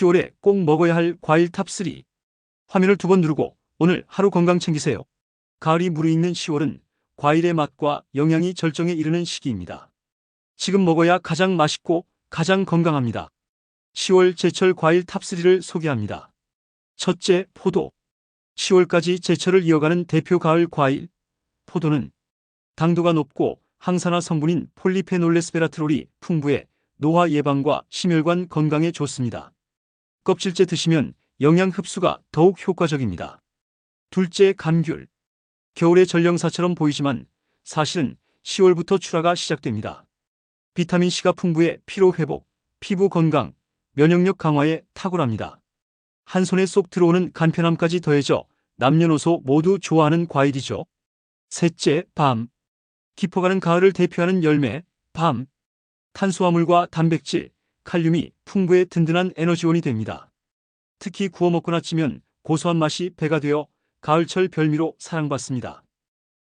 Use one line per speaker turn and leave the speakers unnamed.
10월에 꼭 먹어야 할 과일 탑3. 화면을 두 번 누르고 오늘 하루 건강 챙기세요. 가을이 무르익는 10월은 과일의 맛과 영양이 절정에 이르는 시기입니다. 지금 먹어야 가장 맛있고 가장 건강합니다. 10월 제철 과일 탑3를 소개합니다. 첫째, 포도. 10월까지 제철을 이어가는 대표 가을 과일. 포도는 당도가 높고 항산화 성분인 폴리페놀레스베라트롤이 풍부해 노화 예방과 심혈관 건강에 좋습니다. 껍질째 드시면 영양 흡수가 더욱 효과적입니다. 둘째, 감귤. 겨울의 전령사처럼 보이지만 사실은 10월부터 출하가 시작됩니다. 비타민C가 풍부해 피로 회복, 피부 건강, 면역력 강화에 탁월합니다. 한 손에 쏙 들어오는 간편함까지 더해져 남녀노소 모두 좋아하는 과일이죠. 셋째, 밤. 깊어가는 가을을 대표하는 열매, 밤. 탄수화물과 단백질, 칼륨이 풍부해 든든한 에너지원이 됩니다. 특히 구워 먹거나 찌면 고소한 맛이 배가 되어 가을철 별미로 사랑받습니다.